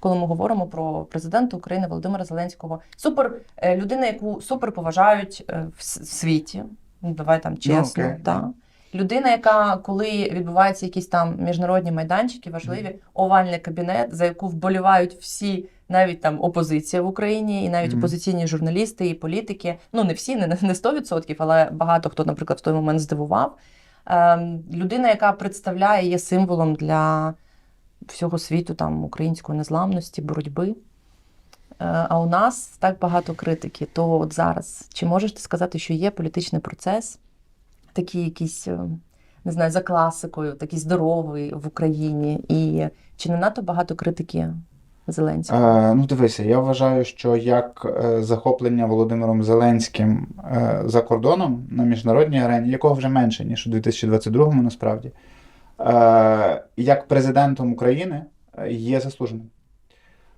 коли ми говоримо про президента України Володимира Зеленського. Супер е, людина, яку супер поважають е, в світі. Ну, давай там чесно. окей, да. Людина, яка, коли відбуваються якісь там міжнародні майданчики, важливі, овальний кабінет, за яку вболівають всі, навіть там опозиція в Україні, і навіть Мгм. опозиційні журналісти і політики. Ну не всі, не, не 100%, але багато хто, наприклад, в той момент здивував. Ем, людина, яка представляє, є символом для всього світу там української незламності, боротьби. Е, А у нас так багато критики. То от зараз, чи можеш ти сказати, що є політичний процес, такий якийсь, е, не знаю, за класикою, такий здоровий в Україні, і чи не надто багато критики Зеленського? Е, ну, дивися, я вважаю, що як е, захоплення Володимиром Зеленським за кордоном на міжнародній арені, якого вже менше, ніж у 2022-му, насправді, як президентом України е, є заслуженим.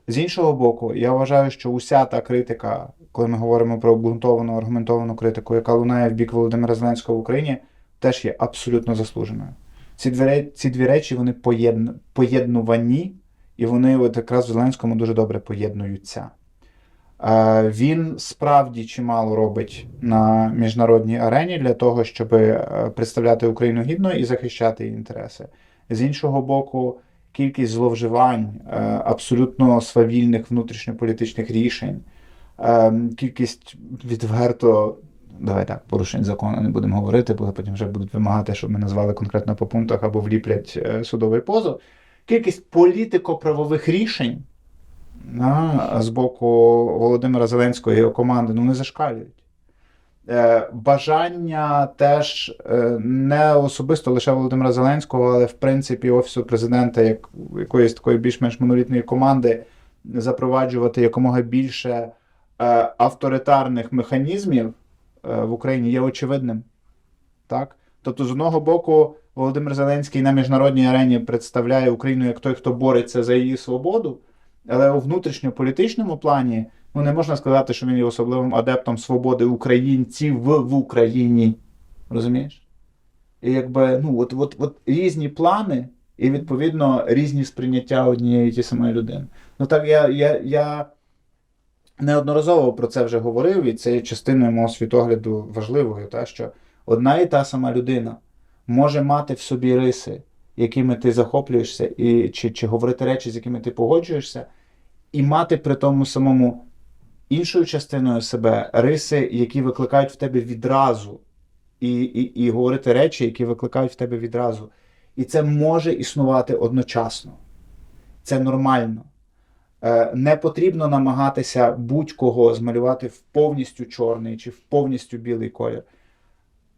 З іншого боку, я вважаю, що уся та критика, коли ми говоримо про обґрунтовану, аргументовану критику, яка лунає в бік Володимира Зеленського в Україні, теж є абсолютно заслуженою. Ці дві, ці дві речі вони поєдн, поєднувані, і вони от якраз в Зеленському дуже добре поєднуються. Він справді чимало робить на міжнародній арені для того, щоб е, представляти Україну гідно і захищати її інтереси. З іншого боку, кількість зловживань, е, абсолютно свавільних внутрішньополітичних рішень, е, кількість відверто. Давай так, порушень закону не будемо говорити, бо потім вже будуть вимагати, щоб ми назвали конкретно по пунктах або вліплять судовий позов. Кількість політико-правових рішень з боку Володимира Зеленського і його команди ну, не зашкалюють. Е, бажання теж е, не особисто лише Володимира Зеленського, але в принципі Офісу президента, як якоїсь такої більш-менш монолітної команди, запроваджувати якомога більше е, авторитарних механізмів в Україні є очевидним. Так? Тобто, з одного боку, Володимир Зеленський на міжнародній арені представляє Україну як той, хто бореться за її свободу, але у внутрішньополітичному плані ну, не можна сказати, що він є особливим адептом свободи українців в, Україні. Розумієш? І якби ну, от, от, от різні плани, і відповідно різні сприйняття однієї ті самої людини. Ну так я, я, я неодноразово про це вже говорив, і це є частиною мого світогляду важливою, та, що одна і та сама людина може мати в собі риси, якими ти захоплюєшся, і, чи, чи говорити речі, з якими ти погоджуєшся, і мати при тому самому іншою частиною себе риси, які викликають в тебе відразу, і, і, і говорити речі, які викликають в тебе відразу. І це може існувати одночасно. Це нормально. Е, Не потрібно намагатися будь-кого змалювати в повністю чорний чи в повністю білий колір.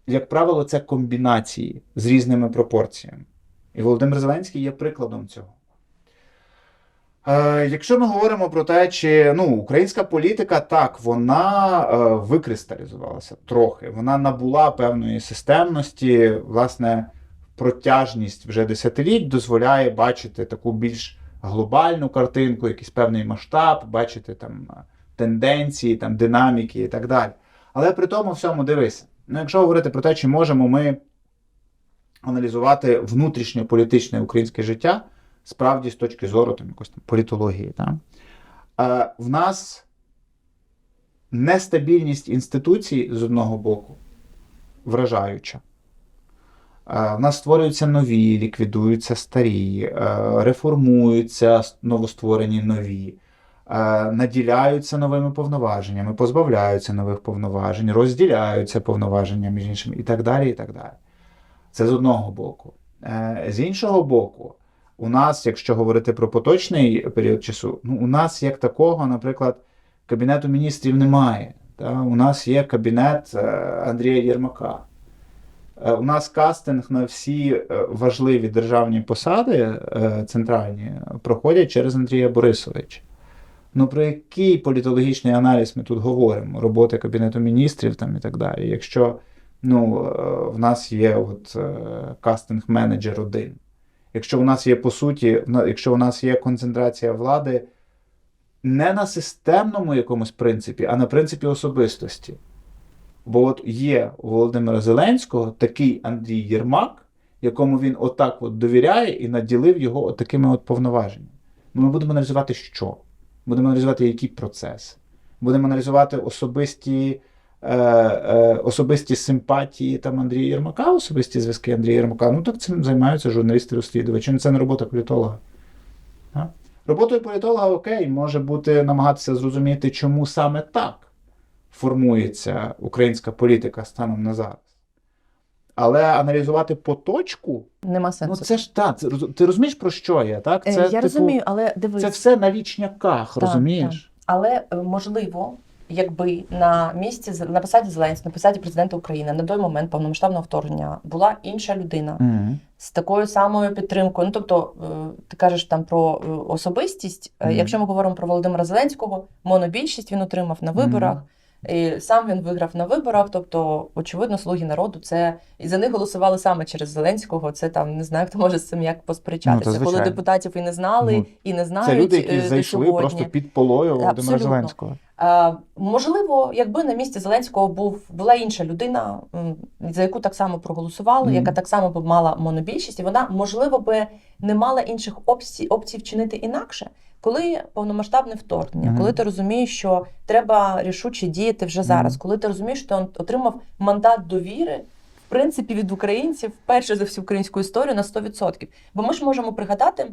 Як правило, це комбінації з різними пропорціями. І Володимир Зеленський є прикладом цього. Е, Якщо ми говоримо про те, чи ну, українська політика так, вона е, викристалізувалася трохи. Вона набула певної системності, власне, протяжність вже десятиліть дозволяє бачити таку більш глобальну картинку, якийсь певний масштаб, бачити там е, тенденції, там, динаміки і так далі. Але при тому всьому дивися. Ну, якщо говорити про те, чи можемо ми аналізувати внутрішньополітичне українське життя, справді з точки зору там, якось там, політології. Та? Е, в нас нестабільність інституцій з одного боку вражаюча. Е, В нас створюються нові, ліквідуються старі, е, реформуються новостворені нові, е, наділяються новими повноваженнями, позбавляються нових повноважень, розділяються повноваження між іншим і так далі. і так далі. Це з одного боку. Е, З іншого боку, у нас, якщо говорити про поточний період часу, ну, у нас як такого, наприклад, Кабінету міністрів немає. Та? У нас є кабінет е, Андрія Єрмака. Е, У нас кастинг на всі важливі державні посади центральні проходять через Андрія Борисовича. Ну, про який політологічний аналіз ми тут говоримо? Роботи Кабінету міністрів там і так далі. Якщо ну, е, в нас є от, е, кастинг-менеджер один. Якщо у нас є по суті, якщо у нас є концентрація влади не на системному якомусь принципі, а на принципі особистості. Бо от є у Володимира Зеленського такий Андрій Єрмак, якому він отак от довіряє і наділив його от такими от повноваженнями. Ми будемо аналізувати, що? Будемо аналізувати, який процес. Будемо аналізувати особисті, е, е, особисті симпатії там Андрія Єрмака, особисті зв'язки Андрія Єрмака. Ну так цим займаються журналісти-розслідувачі. Ну, Це не робота політолога. А? Роботою політолога окей, може бути намагатися зрозуміти, чому саме так формується українська політика станом на зараз. Але аналізувати поточку, Нема сенсу. ну це ж так. Це, ти розумієш, про що я? Так? Е, Це, я типу, розумію, але дивись. це все на вічняках, Так, розумієш? Але е, можливо, якби на місці на посаді Зеленського, на посаді президента України на той момент повномасштабного вторгнення була інша людина Мгм. з такою самою підтримкою. Ну тобто, е, ти кажеш там про е, особистість. Mm -hmm. Якщо ми говоримо про Володимира Зеленського, монобільшість він отримав на виборах. І сам він виграв на виборах, тобто, очевидно, слуги народу це і за них голосували саме через Зеленського. Це там не знаю, хто може з цим як посперечатися. Ну, Коли депутатів і не знали, Ну, і не знають. Це люди, які е, зайшли сьогодні. просто під полою Володимира Зеленського. Е, можливо, якби на місці Зеленського був була інша людина, за яку так само проголосували, Мгм. яка так само б мала монобільшість, і вона можливо би не мала інших опцій опцій вчинити інакше. Коли повномасштабне вторгнення, Мгм. коли ти розумієш, що треба рішуче діяти вже зараз, Мгм. коли ти розумієш, що ти отримав мандат довіри, в принципі, від українців вперше за всю українську історію на 100%. Бо ми ж можемо пригадати,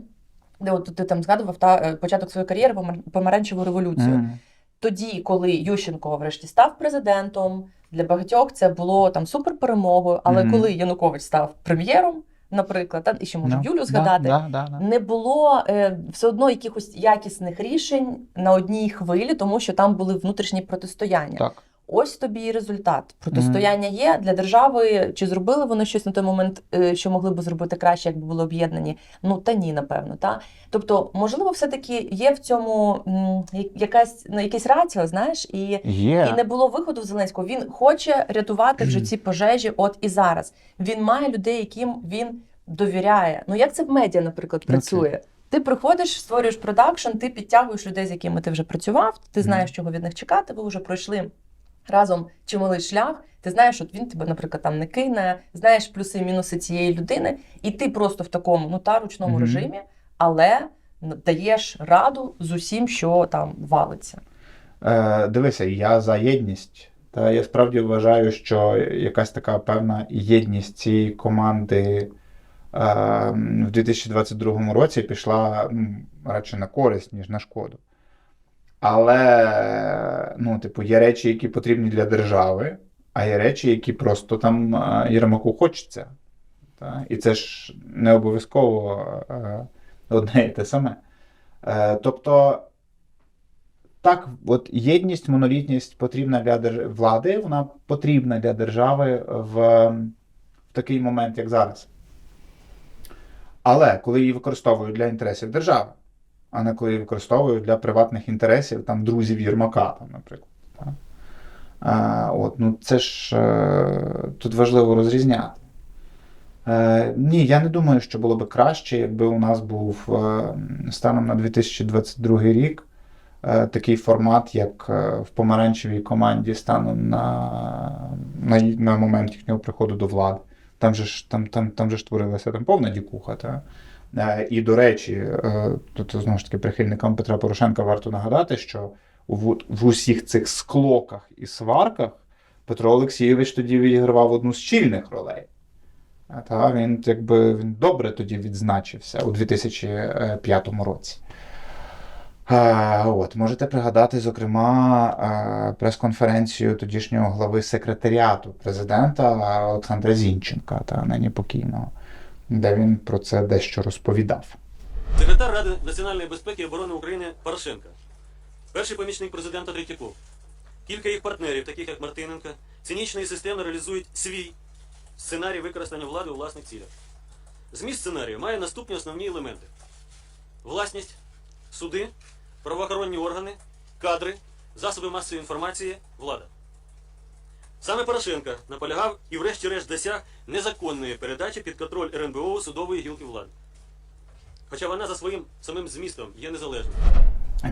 де от ти там згадував та е, початок своєї кар'єри помар- помаранчеву революцію Мгм. тоді, коли Ющенко врешті став президентом, для багатьох це було там суперперемогою. Але Мгм. коли Янукович став прем'єром, наприклад, та і ще можу no, Юлю згадати, Да, да, да, да. не було е, все одно якихось якісних рішень на одній хвилі, тому що там були внутрішні протистояння. Так. Ось тобі і результат. Протистояння є для держави. Чи зробили вони щось на той момент, е, що могли б зробити краще, якби були об'єднані? Ну та ні, напевно. Та тобто, можливо, все таки є в цьому якась ну, якесь раціо, знаєш, і, Є. і не було виходу в Зеленського. Він хоче рятувати вже ці пожежі, от і зараз. Він має людей, яким він довіряє. Ну як це в медіа, наприклад, Ну, працює? Ти приходиш, створюєш продакшн, ти підтягуєш людей, з якими ти вже працював, ти знаєш, чого від них чекати. Ви вже пройшли разом чималий шлях. Ти знаєш, що він тебе, наприклад, там не кине, знаєш плюси і мінуси цієї людини, і ти просто в такому ну та ручному Мгм. режимі, але даєш раду з усім, що там валиться. Е, дивися, я за єдність. Та я справді вважаю, що якась така певна єдність цієї команди е, в 2022 році пішла радше на користь, ніж на шкоду. Але, ну, типу, є речі, які потрібні для держави, а є речі, які просто там е, Єрмаку хочеться. Та? І це ж не обов'язково е, одне і те саме. Е, тобто, так, от єдність, монолітність потрібна для держ... влади, вона потрібна для держави в, в такий момент, як зараз. Але коли її використовують для інтересів держави, а не коли її використовують для приватних інтересів там, друзів Єрмака, там, наприклад. А, от, ну, це ж е, тут важливо розрізняти. Е, ні, я не думаю, що було би краще, якби у нас був е, станом на 2022 рік е, такий формат, як е, в помаранчевій команді станом на, на, на момент їхнього приходу до влади. Там же ж там, там, там же ж творилася там повна дікуха. Та? Е, І, до речі, е, тут знову ж таки прихильникам Петра Порошенка варто нагадати, що в, в усіх цих склоках і сварках Петро Олексійович тоді відігравав одну з чільних ролей. Та він якби він добре тоді відзначився у 2005 році. Е, От, можете пригадати, зокрема, прес-конференцію тодішнього глави секретаріату президента Олександра Зінченка, та нині покійного, де він про це дещо розповідав. Секретар Ради національної безпеки і оборони України Порошенка, перший помічник президента Третьяков, кілька їх партнерів, таких як Мартиненко, цинічно і системно реалізують свій сценарій використання влади у власних цілях. Зміст сценарію має наступні основні елементи: власність, суди, правоохоронні органи, кадри, засоби масової інформації, влада. Саме Порошенко наполягав і врешті-решт досяг незаконної передачі під контроль РНБО судової гілки влади. Хоча вона за своїм самим змістом є незалежною.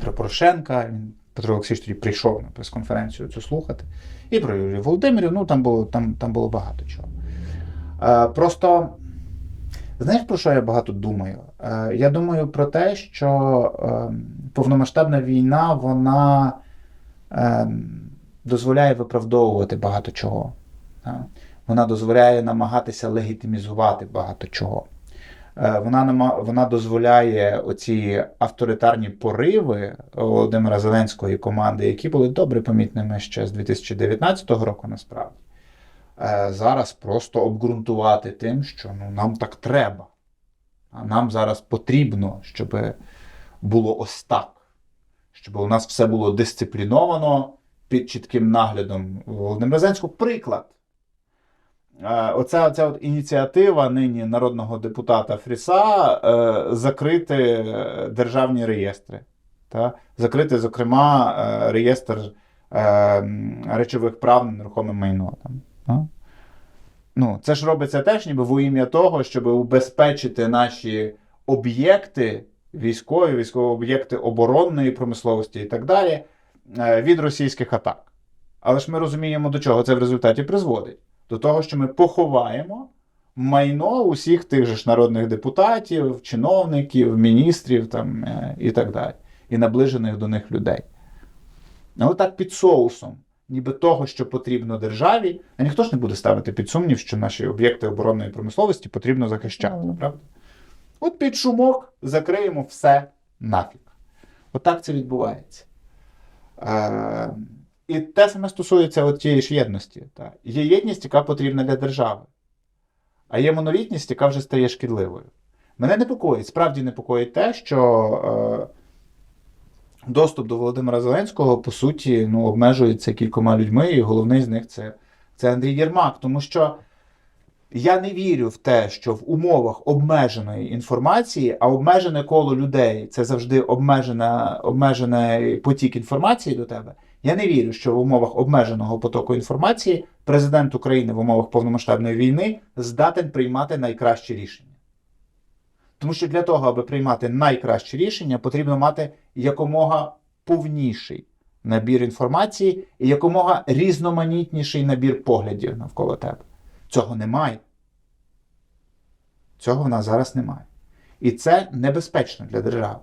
Про Порошенка. Петро Олексійович тоді прийшов на прес-конференцію цю слухати. І про Юлію Володимирів, ну там було, там, там було багато чого. Е, просто, знаєш, про що я багато думаю? Е, Я думаю про те, що е, повномасштабна війна вона е, дозволяє виправдовувати багато чого. Вона дозволяє намагатися легітимізувати багато чого. Е, Вона, вона дозволяє оці авторитарні пориви Володимира Зеленського і команди, які були добре помітними ще з 2019 року, насправді, е, зараз просто обґрунтувати тим, що ну, нам так треба. А нам зараз потрібно, щоб було ось так. Щоб у нас все було дисципліновано під чітким наглядом Володимира Зеленського. Приклад. Е, Оця, оця от ініціатива нині народного депутата Фріса е, закрити е, державні реєстри. Та? Закрити, зокрема, реєстр речових прав на нерухоме майно. Там, та? Ну, це ж робиться теж ніби во ім'я того, щоб убезпечити наші об'єкти військові, військові об'єкти оборонної промисловості і так далі від російських атак. Але ж ми розуміємо, до чого це в результаті призводить. До того, що ми поховаємо майно усіх тих же ж народних депутатів, чиновників, міністрів там, е, і так далі, і наближених до них людей. Але так під соусом, ніби того, що потрібно державі, а ніхто ж не буде ставити під сумнів, що наші об'єкти оборонної промисловості потрібно захищати, Ну. правда? От під шумок закриємо все нафіг. Отак це відбувається. Е, і те саме стосується от тієї ж єдності. Та. Є єдність, яка потрібна для держави, а є монолітність, яка вже стає шкідливою. Мене непокоїть, справді непокоїть те, що е, доступ до Володимира Зеленського, по суті, ну, обмежується кількома людьми, і головний з них це, це Андрій Єрмак. Тому що я не вірю в те, що в умовах обмеженої інформації, а обмежене коло людей це завжди обмежена, обмежений потік інформації до тебе. Я не вірю, що в умовах обмеженого потоку інформації президент України в умовах повномасштабної війни здатен приймати найкращі рішення. Тому що для того, аби приймати найкращі рішення, потрібно мати якомога повніший набір інформації і якомога різноманітніший набір поглядів навколо тебе. Цього немає. Цього в нас зараз немає. І це небезпечно для держави.